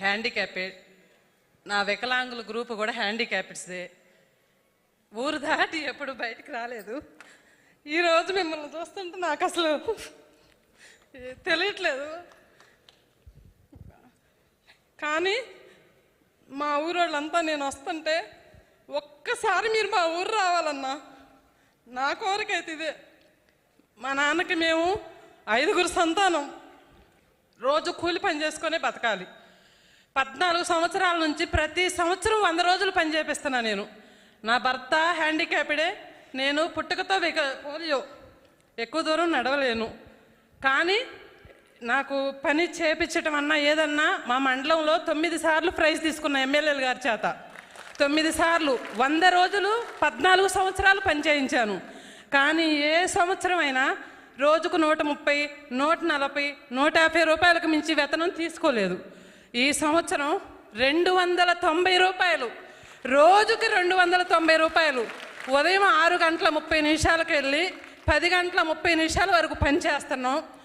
హ్యాండిక్యాపెడ్ నా వికలాంగుల గ్రూప్ కూడా హ్యాండిక్యాప్డ్స్దే ఊరు దాటి ఎప్పుడు బయటికి రాలేదు. ఈరోజు మిమ్మల్ని చూస్తుంటే నాకు అసలు తెలియట్లేదు. కానీ మా ఊరోళ్ళంతా నేను వస్తుంటే ఒక్కసారి మీరు మా ఊరు రావాలన్నా నా కోరికైతే ఇదే. మా నాన్నకి మేము ఐదుగురు సంతానం. రోజు కూలి పని చేసుకునే బతకాలి. పద్నాలుగు సంవత్సరాల నుంచి ప్రతి సంవత్సరం వంద రోజులు పని చేపిస్తున్నా నేను. నా భర్త హ్యాండిక్యాప్డే. నేను పుట్టుకతో విక పోలియో. ఎక్కువ దూరం నడవలేను. కానీ నాకు పని చేపించటం అన్నా ఏదన్నా మా మండలంలో తొమ్మిది సార్లు ప్రైజ్ తీసుకున్న ఎమ్మెల్యేల గారి చేత. తొమ్మిది సార్లు వంద రోజులు పద్నాలుగు సంవత్సరాలు పనిచేయించాను కానీ ఏ సంవత్సరం అయినా రోజుకు నూట ముప్పై నూట నలభై నూట యాభై రూపాయలకు మించి వేతనం తీసుకోలేదు. ఈ సంవత్సరం రెండు వందల తొంభై రూపాయలు. రోజుకి రెండు వందల తొంభై రూపాయలు. ఉదయం ఆరు గంటల ముప్పై నిమిషాలకు వెళ్ళి పది గంటల ముప్పై నిమిషాల వరకు పని చేస్తున్నాం.